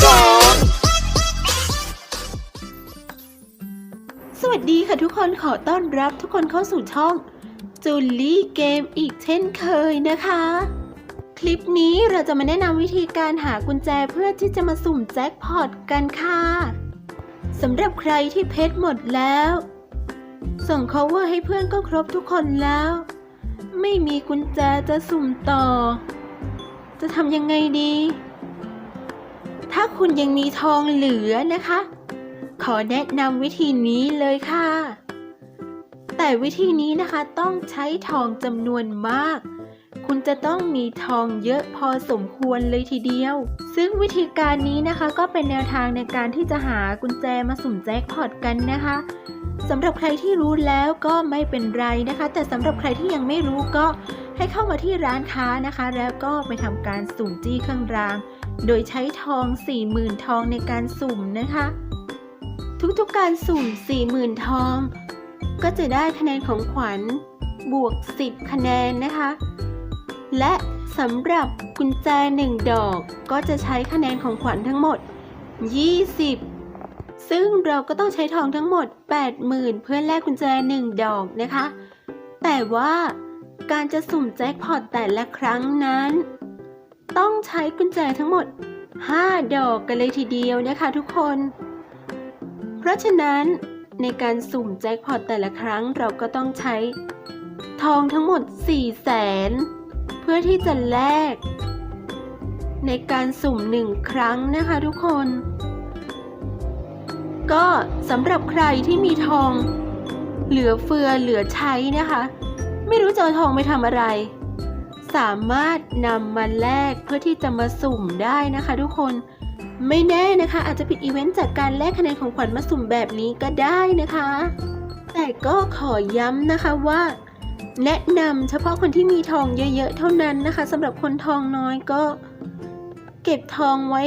แกงสวัสดีค่ะทุกคนขอต้อนรับทุกคนเข้าสู่ช่องจูลี่เกมอีกเช่นเคยนะคะ คลิปนี้เราจะมาแนะนำวิธีการหากุญแจเพื่อที่จะมาสุ่มแจ็คพอตกันค่ะสำหรับใครที่เพชรหมดแล้ว ส่ง cover ให้เพื่อนก็ครบทุกคนแล้ว ไม่มีกุญแจจะสุ่มต่อ จะทำยังไงดี ถ้าคุณยังมีทองเหลือนะคะ ขอแนะนำวิธีนี้เลยค่ะ แต่วิธีนี้นะคะต้องใช้ทองจำนวนมาก คุณจะต้องมีทองเยอะพอสมควรเลยทีเดียว ซึ่งวิธีการนี้นะคะก็เป็นแนวทางในการที่จะหากุญแจมาสุ่มแจ็คพอตกันนะคะ สำหรับใครที่รู้แล้วก็ไม่เป็นไรนะคะ แต่สำหรับใครที่ยังไม่รู้ก็ให้เข้ามาที่ร้านค้านะคะ แล้วก็ไปทำการสุ่มจี้เครื่องราง โดยใช้ทอง 40,000 ทองในการสุ่มนะคะ ทุกๆการสุ่ม 40,000 ทอง ก็จะได้คะแนนของขวัญบวก 10 คะแนนนะคะ และสำหรับกุญแจ 1 ดอกก็จะใช้คะแนนของขวัญทั้งหมด 20 ซึ่งเราก็ต้องใช้ทองทั้งหมด 80,000 เพื่อแลกกุญแจ 1 ดอกนะคะ แต่ว่าการจะสุ่มแจ็คพอตแต่ละครั้งนั้น ต้องใช้กุญแจทั้งหมด 5 ดอกกันเลยทีเดียวนะคะทุกคน เพราะฉะนั้นในการสุ่มแจ็คพอตแต่ละครั้งเราก็ต้องใช้ ทองทั้งหมด 4 0 0แสนเพื่อที่จะแลกในการสุ่มหนึ่งครั้งนะคะทุกคน ก็สำหรับใครที่มีทอง เหลือเฟือเหลือใช้นะคะ ไม่รู้จะเอาทองไปทำอะไร สามารถนำมาแลกเพื่อที่จะมาสุ่มได้นะคะ ทุกคนไม่แน่นะคะ อาจจะผิดอีเวนต์จากการแลกคะแนนของขวัญมาสุ่มแบบนี้ก็ได้นะคะ แต่ก็ขอย้ำนะคะว่า แนะนำเฉพาะคนที่มีทองเยอะๆเท่านั้นนะคะสำหรับคนทองน้อยก็ เก็บทองไว้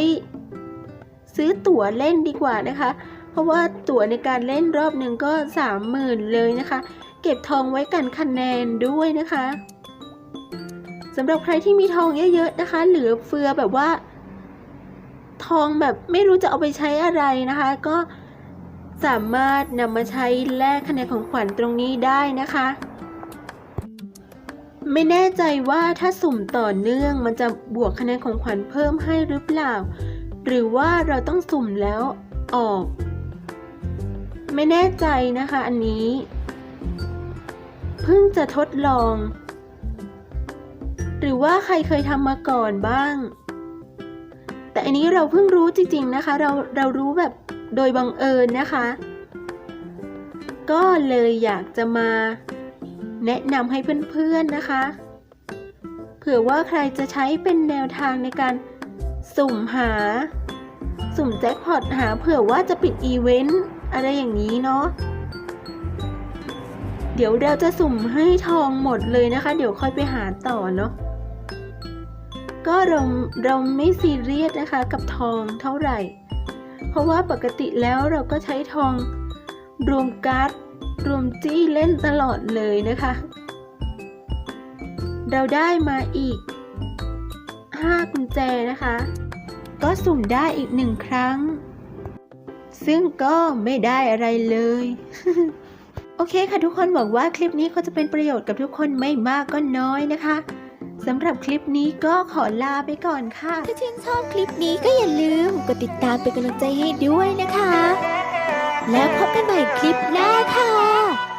ซื้อตั๋วเล่นดีกว่านะคะ เพราะว่าตั๋วในการเล่นรอบหนึ่งก็สามหมื่นเลยนะคะ เก็บทองไว้กันคะแนนด้วยนะคะสำหรับใครที่มีทองเยอะๆนะคะ เหลือเฟือแบบว่า ทองแบบไม่รู้จะเอาไปใช้อะไรนะคะ ก็สามารถนำมาใช้แลกคะแนนของขวัญตรงนี้ได้นะคะ ไม่แน่ใจว่าถ้าสุ่มต่อเนื่องมันจะบวกคะแนนของขวัญเพิ่มให้หรือเปล่า หรือว่าเราต้องสุ่มแล้วออก ไม่แน่ใจนะคะอันนี้ เพิ่งจะทดลอง หรือว่าใครเคยทำมาก่อนบ้าง แต่อันนี้เราเพิ่งรู้จริง ๆนะคะ เราเรารู้แบบโดยบังเอิญนะคะ ก็เลยอยากจะมาแนะนำให้เพื่อนๆนะคะ เผื่อว่าใครจะใช้เป็นแนวทางในการสุ่มหา สุ่มแจ็คพอตหาเผื่อว่าจะปิดอีเวนต์ อะไรอย่างนี้เนาะเดี๋ยวเราจะสุ่มให้ทองหมดเลยนะคะ เดี๋ยวค่อยไปหาต่อเนาะก็เราเราไม่ซีเรียสนะคะกับทองเท่าไหร่ เพราะว่าปกติแล้วเราก็ใช้ทองรวมการ์ดรวมจี้เล่นตลอดเลยนะคะ เราได้มาอีก 5 กุญแจนะคะ ก็สุ่มได้อีกหนึ่งครั้ง ซึ่งก็ไม่ได้อะไรเลย โอเคค่ะทุกคนหวังว่าคลิปนี้ก็จะเป็นประโยชน์กับทุกคนไม่มากก็น้อยนะคะสำหรับคลิปนี้ก็ขอลาไปก่อนค่ะ ถ้าชื่นชอบคลิปนี้ก็อย่าลืมกดติดตามเป็นกำลังใจให้ด้วยนะคะ แล้วพบกันใหม่คลิปหน้าค่ะ